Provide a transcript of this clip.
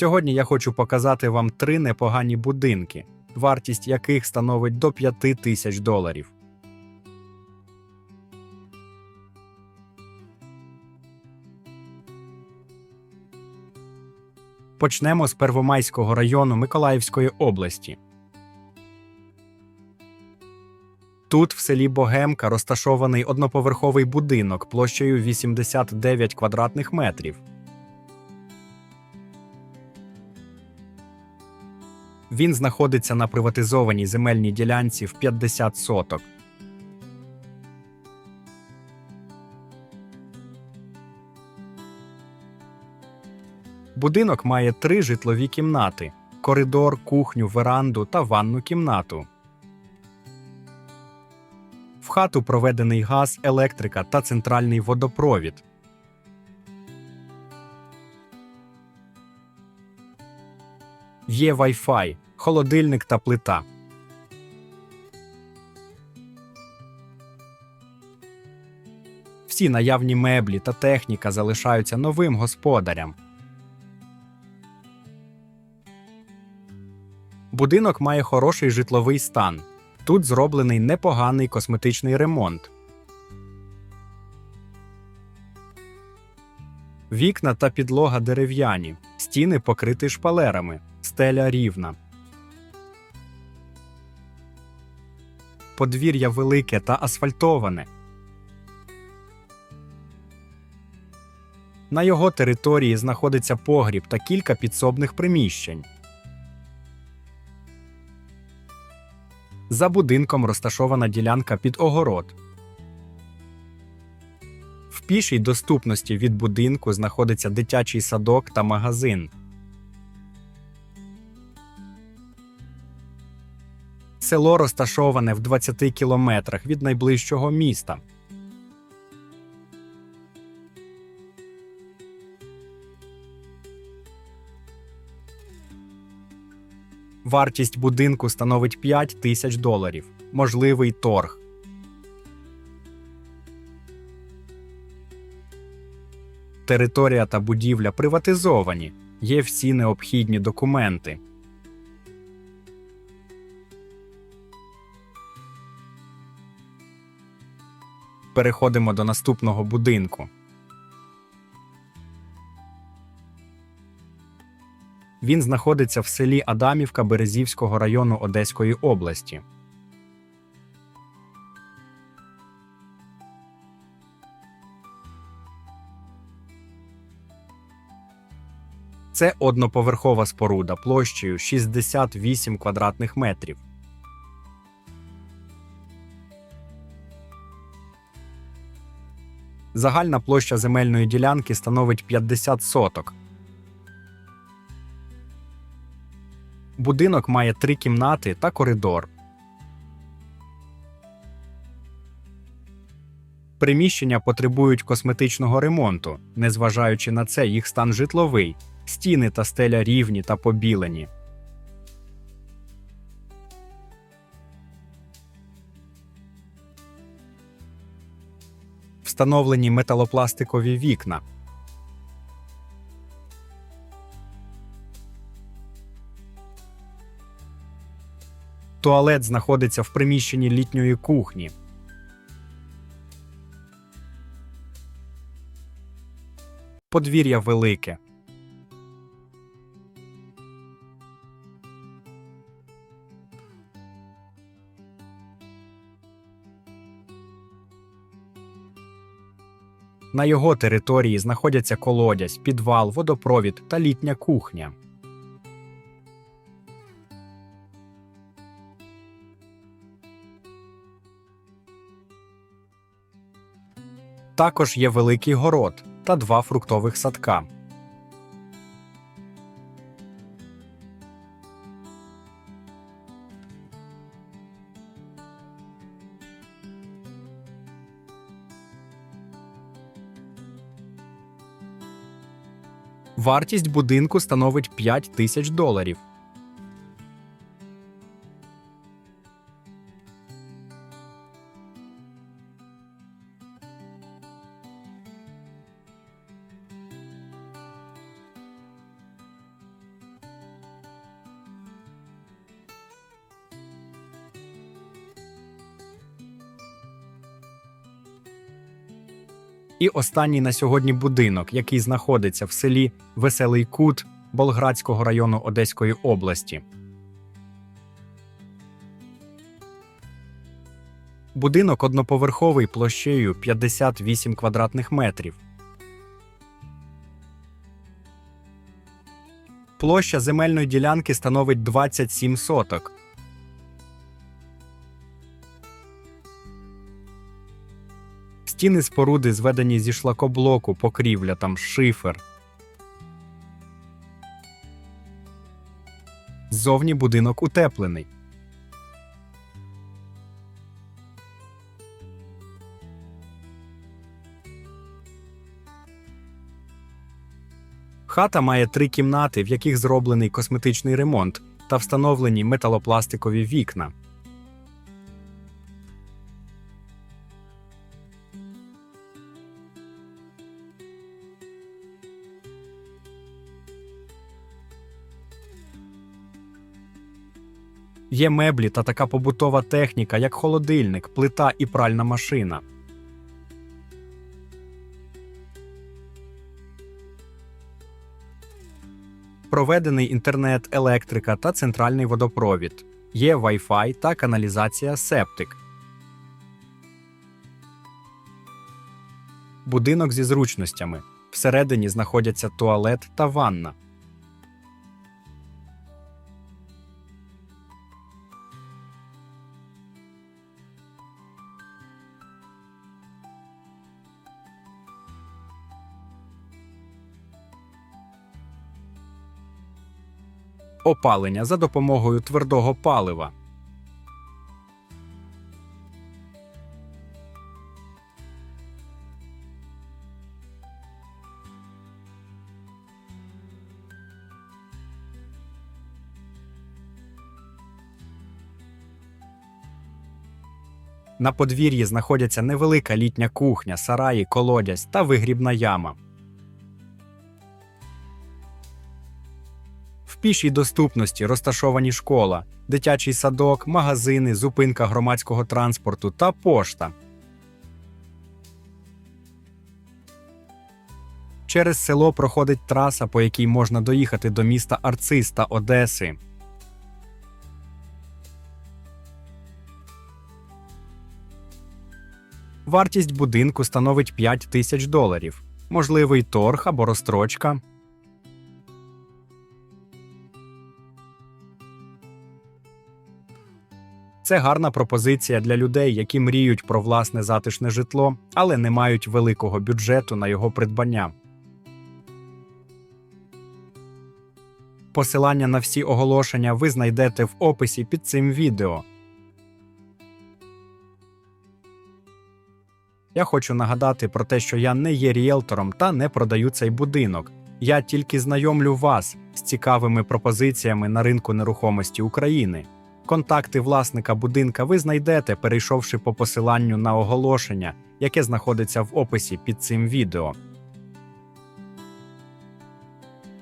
Сьогодні я хочу показати вам три непогані будинки, вартість яких становить до 5 тисяч доларів. Почнемо з Первомайського району Миколаївської області. Тут, в селі Богемка, розташований одноповерховий будинок площею 89 квадратних метрів. Він знаходиться на приватизованій земельній ділянці в 50 соток. Будинок має три житлові кімнати: коридор, кухню, веранду та ванну кімнату. В хату проведений газ, електрика та центральний водопровід. Є Wi-Fi, холодильник та плита. Всі наявні меблі та техніка залишаються новим господарям. Будинок має хороший житловий стан. Тут зроблений непоганий косметичний ремонт. Вікна та підлога дерев'яні, стіни покриті шпалерами, стеля рівна. Подвір'я велике та асфальтоване. На його території знаходиться погріб та кілька підсобних приміщень. За будинком розташована ділянка під огород. В пішій доступності від будинку знаходиться дитячий садок та магазин. Село розташоване в 20 кілометрах від найближчого міста. Вартість будинку становить 5 тисяч доларів. Можливий торг. Територія та будівля приватизовані. Є всі необхідні документи. Переходимо до наступного будинку. Він знаходиться в селі Адамівка Березівського району Одеської області. Це одноповерхова споруда площею 68 квадратних метрів. Загальна площа земельної ділянки становить 50 соток. Будинок має три кімнати та коридор. Приміщення потребують косметичного ремонту, незважаючи на це, їх стан житловий, стіни та стеля рівні та побілені. Встановлені металопластикові вікна. Туалет знаходиться в приміщенні літньої кухні. Подвір'я велике. На його території знаходяться колодязь, підвал, водопровід та літня кухня. Також є великий город та два фруктових садка. Вартість будинку становить 5 тисяч доларів. І останній на сьогодні будинок, який знаходиться в селі Веселий Кут Болградського району Одеської області. Будинок одноповерховий площею 58 квадратних метрів. Площа земельної ділянки становить 27 соток. Стіни споруди зведені зі шлакоблоку, покрівля там шифер. Ззовні будинок утеплений. Хата має три кімнати, в яких зроблений косметичний ремонт та встановлені металопластикові вікна. Є меблі та така побутова техніка, як холодильник, плита і пральна машина. Проведений інтернет, електрика та центральний водопровід. Є Wi-Fi та каналізація септик. Будинок зі зручностями. Всередині знаходяться туалет та ванна. Опалення за допомогою твердого палива. На подвір'ї знаходяться невелика літня кухня, сараї, колодязь та вигрібна яма. Пішій доступності розташовані школа, дитячий садок, магазини, зупинка громадського транспорту та пошта. Через село проходить траса, по якій можна доїхати до міста Арцис та Одеси. Вартість будинку становить 5 тисяч доларів. Можливий торг або розстрочка. Це гарна пропозиція для людей, які мріють про власне затишне житло, але не мають великого бюджету на його придбання. Посилання на всі оголошення ви знайдете в описі під цим відео. Я хочу нагадати про те, що я не є ріелтором та не продаю цей будинок. Я тільки знайомлю вас з цікавими пропозиціями на ринку нерухомості України. Контакти власника будинка ви знайдете, перейшовши по посиланню на оголошення, яке знаходиться в описі під цим відео.